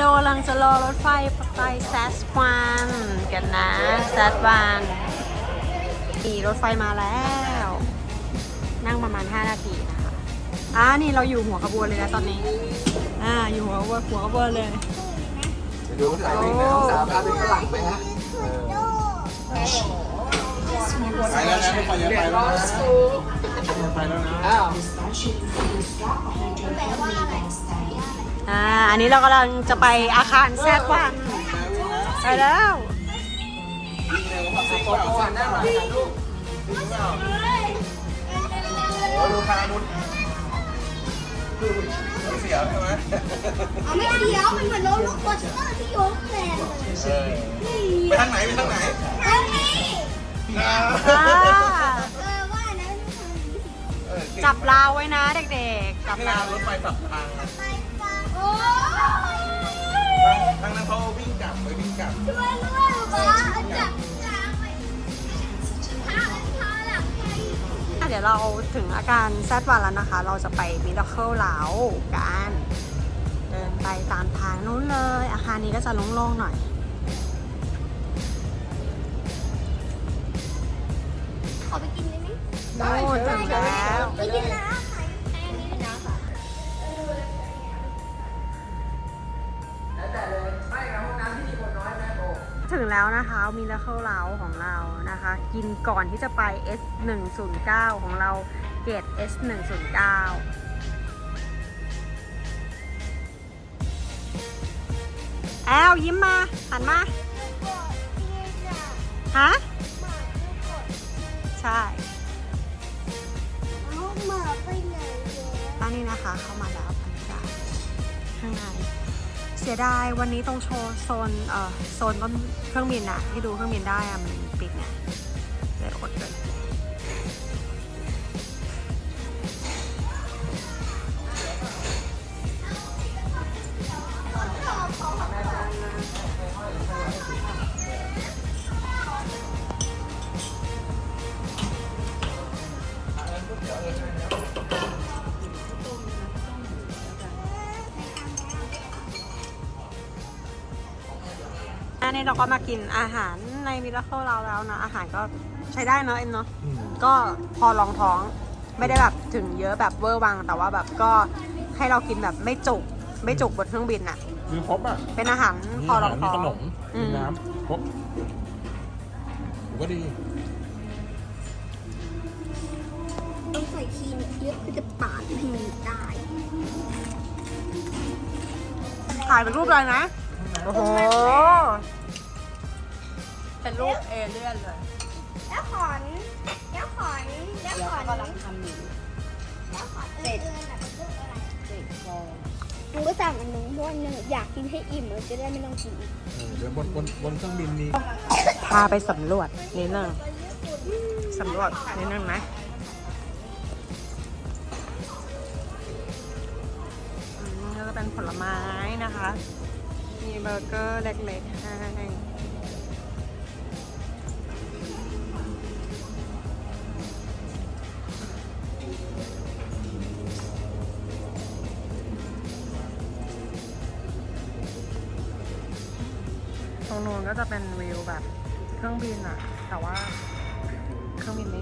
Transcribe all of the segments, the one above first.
อันนี้เรากำลังจะรอรถไฟไปแซสวันกันนะแซสวันมีรถไฟมาแล้ว นั่งประมาณ 5 นาทีนะคะอ่านี่เราอยู่หัวขบวนเลยนะตอนนี้ อ่าอยู่หัวขบวนหัวขบวนเลยไปดูสายวิ่งนะสาวพาไปข้างหลังไหมฮะไปแล้วนะไปแล้วไปแล้วนะไปแล้วนะอ้าว อ่า อันนี้เรากำลังจะไปอาคารแซดวันไปแล้วโอ้โหได้มาถ่ายรูปโอ้ดูพานุษเสียวใช่ไหมเอาไม่เสียวมันเหมือนรถรถโคสเตอร์ที่ยกแรงเลยเออไปทางไหนไปทางไหนเอานี่อ่าเออว่านะจับราวไว้นะเด็กๆ จับนี่ราวรถไฟสับทาง วิ่งกลับไปวิ่งกลับช่วยด้วยป้าจับทางไปทางทางหลังใครอะเดี๋ยวเราถึงอาการแซดวันแล้วนะคะ เราจะไปมิราเคิลเหลากัน เดินไปตามทางนู้นเลย อาคารนี้ก็จะโล่งๆหน่อย ขอไปกินได้ไหมโน่นถึงแล้วไปกินนะข แล้วนะคะมิราเคิลเหลาของเรานะคะ กินก่อนที่จะไป S 1 0 9 ของเราเกรด S 1 0 9 แอลยิ้มมา หันมา ฮะ ใช่เอาหมาไปไหนเนี่ยอันนี้นะคะเข้ามาแล้วบรรยากาศข้างใน เสียดายวันนี้ตรงโชว์โซนเอ่อโซนต้นเครื่องบินอะที่ดูเครื่องบินได้อะมันปิด นนี้เราก็มากินอาหารในมิราเคิลเราแล้วนะ อาหารก็ใช้ได้เนอะเอ็มเนาะก็พอรองท้องไม่ได้แบบถึงเยอะแบบเวอร์วัง แต่ว่าแบบก็ให้เรากินแบบไม่จุก ไม่จุกบนเครื่องบินอะมีครบอะเป็นอาหารพอรองท้องมีขนมอืมีม น้ำครบก็ดีต้องใส่ครีมเยอะคือจะปาดให้มันได้ถ่ายเป็นรูปอะไรนะ โอ้โห เป็นรูปเอเลี่ยนเลยแล้วขอนแล้วขอนแล้วขอนกำลังทำอยู่แล้วขอนเสร็จหนูก็สั่งอันนึงเพราะว่าหนึ่งอยากกินให้อิ่มเราจะได้ไม่ต้องกินอีกเออเดี๋ยวบนบนบนเครื่องบินมี พาไปสำรวจนิดนึงสำรวจนิดนึงนะอืมนี่ก็เป็นผลไม้นะคะ มีเบอร์เกอร์เล็กๆให้ ก็จะเป็นวิวแบบเครื่องบินอะแต่ว่าเครื่องบินไม่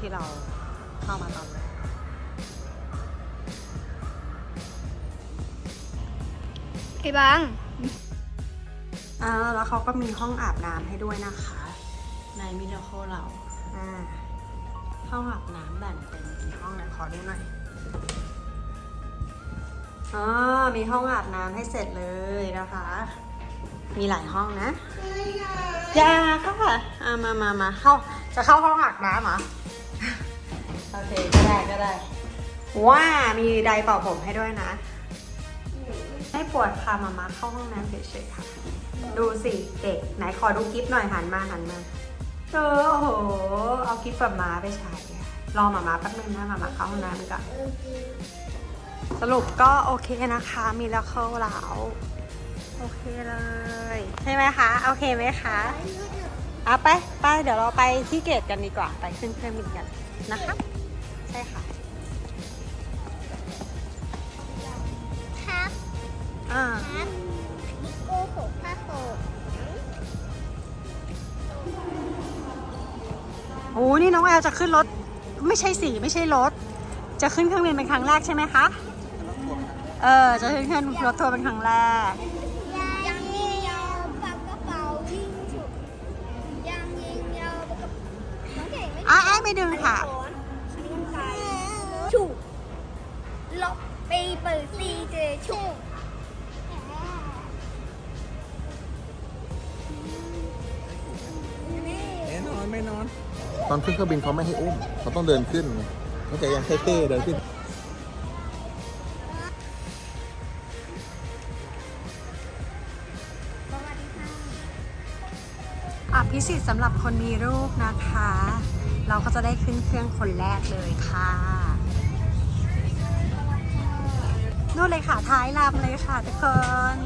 ที่เราเข้ามาตอนแรกไอ้บังอ่าแล้วเขาก็มีห้องอาบน้ำให้ด้วยนะคะ ในมิราโคเราอ่าห้องอาบน้ำแบ่งเป็นกี่ห้องไหนขอดูหน่อยอ๋อมีห้องอาบน้ำให้เสร็จเลยนะคะ มีหลายห้องนะยาก็ค่ะอ่ามามามาเข้า จะเข้าห้องอาบน้ำเหรอ โอเคก็ได้ก็ได้ว้ามีไดร์เป่าผมให้ด้วยนะให้ปวดพามามาเข้าห้องน้ำเฉยๆค่ะ ดูสิเด็กไหนขอดูกิฟหน่อยหันมาหันมาเออโอ้โห เอากิฟแบบมาไปใช้รอมามาแป๊บนึงนะมามาเข้าห้องน้ำก่อนสรุปก็โอเคนะคะ มีแล้วเข้าแล้วโอเคเลย ใช่ไหมคะโอเคไหมคะเอาไปไปเดี๋ยวเราไปที่เกตกันดีกว่าไปขึ้นเครื่องบินกันนะคะ ใช่ค่ะครับอ่าครับดิโก้โขกผ้าโขกโอ้นี่น้องแอลจะขึ้นรถ ไม่ใช่สีไม่ใช่รถ จะขึ้นเครื่องบินเป็นครั้งแรกใช่ไหมคะ เออ จะขึ้นเครื่องรถทัวร์เป็นครั้งแรก ยังยิงยาวปากกระเป๋ายิงฉุกยังยิงยาวปากกระน้องเก่งไม่อะอะไม่ดึงค่ะฉุ บไปเปิดซีเจฉุกแน่นอนไม่นอน ตอนขึ้นเครื่องบินเขาไม่ให้อุ้มเขาต้องเดินขึ้นไงเข้าใจยังเท่ๆเดินขึ้นอะพิเศษสำหรับคนมีลูกนะคะ เราก็จะได้ขึ้นเครื่องคนแรกเลยค่ะ นู่นเลยค่ะ ท้ายลำเลยค่ะทุกคน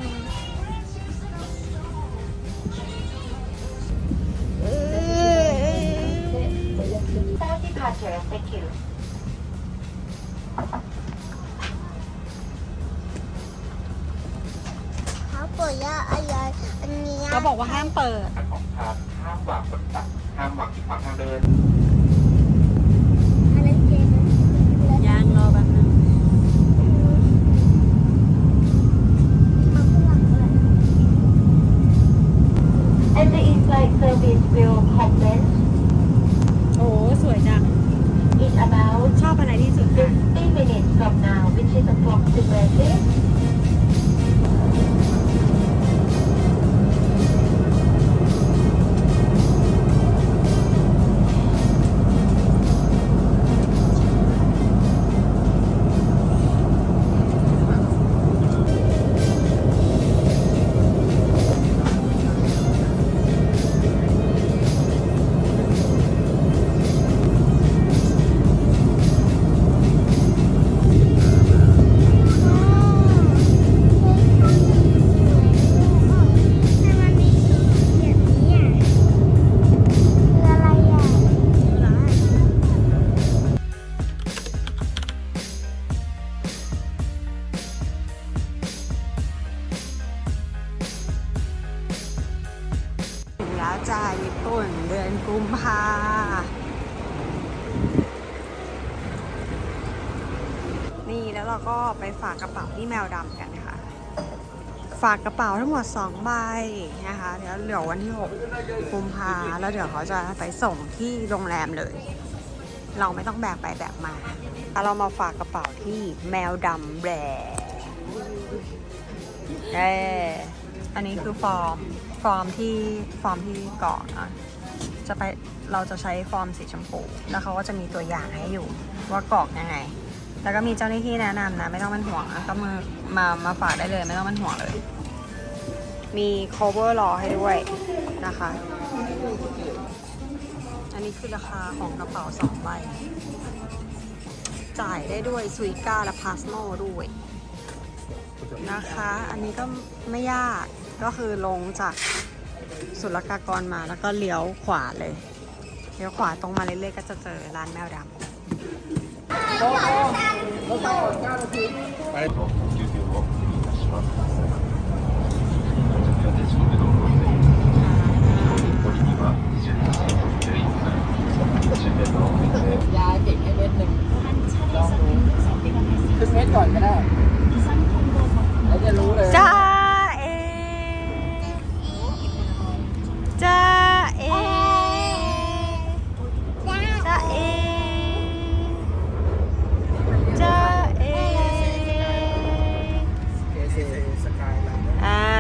เขาปวดยาอะไรอันนี้เราบอกว่าห้ามเปิด ของทางห้ามวางบนตักห้ามวางที่ขวางทางเดิน this will commence จ้าญี่ปุ่นเดือนกุมภานี่แล้วเราก็ไปฝากกระเป๋าที่แมวดำกันค่ะ ฝากกระเป๋าทั้งหมด2ใบนะคะเดี๋ยวเหลือวันที่ 6 กุมภาแล้วเดี๋ยวเขาจะไปส่งที่โรงแรมเลย เราไม่ต้องแบกไปแบกมาเรามาฝากกระเป๋าที่แมวดำแบรเอออันนี้คือฟอร์ม ฟอร์มที่ฟอร์มที่กรอกนะจะไปเราจะใช้ฟอร์มสีชมพูแล้วเขาก็จะมีตัวอย่างให้อยู่ว่ากรอกยังไง แล้วก็มีเจ้าหน้าที่แนะนำนะ ไม่ต้องเป็นห่วงก็มามามาฝากได้เลยไม่ต้องเป็นห่วงเลย มี cover รอให้ด้วยนะคะ อันนี้คือราคาของกระเป๋าสองใบจ่ายได้ด้วยสวีก้าและพาสโมด้วยนะคะ อันนี้ก็ไม่ยาก ก็คือลงจากศุลกากรมาแล้วก็เลี้ยวขวาเลย เลี้ยวขวาตรงมาเรื่อยๆก็จะเจอร้านแมวดำ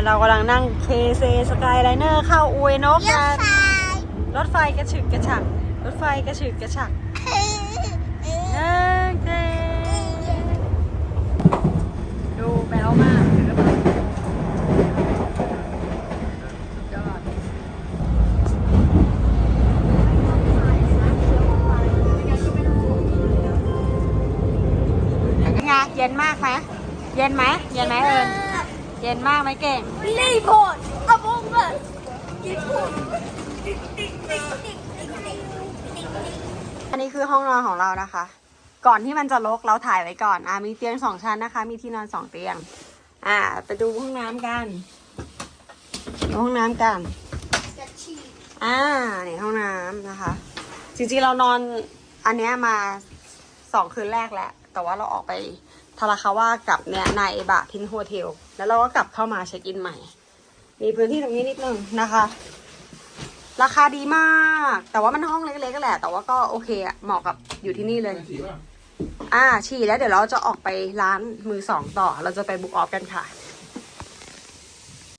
เรากำลังนั่งเคเซสกายไลเนอร์เข้าอวยนกกัน รถไฟกระฉึกกระฉัก รถไฟกระฉึกกระฉักเอ้ยเจ๊ดูแบ๊วมากถือกระเป๋าสุดยอดไงเย็นมากไหมเย็นไหมเย็นไหมเอิญ เย็นมากไหมเก่งรีโพดอะบงเลยญี่ปุ่นอันนี้คือห้องนอนของเรานะคะ ก่อนที่มันจะรกเราถ่ายไว้ก่อน อ่ามีเตียงสองชั้นนะคะ มีที่นอนสองเตียง อ่า ไปดูห้องน้ำกันดูห้องน้ำกัน อ่านี่ห้องน้ำนะคะ จริงๆเรานอนอันเนี้ยมาสองคืนแรกแล้ว แต่ว่าเราออกไป ทาราคาว่ากับเนี่ยนายเอบะพินโฮเทล แล้วเราก็กลับเข้ามาเช็คอินใหม่ มีพื้นที่ตรงนี้นิดนึงนะคะ ราคาดีมาก แต่ว่ามันห้องเล็กๆก็แหละ แต่ว่าก็โอเคอะเหมาะกับอยู่ที่นี่เลย อ่าฉี่แล้วเดี๋ยวเราจะออกไปร้านมือสองต่อ เราจะไปบุกออฟกันค่ะ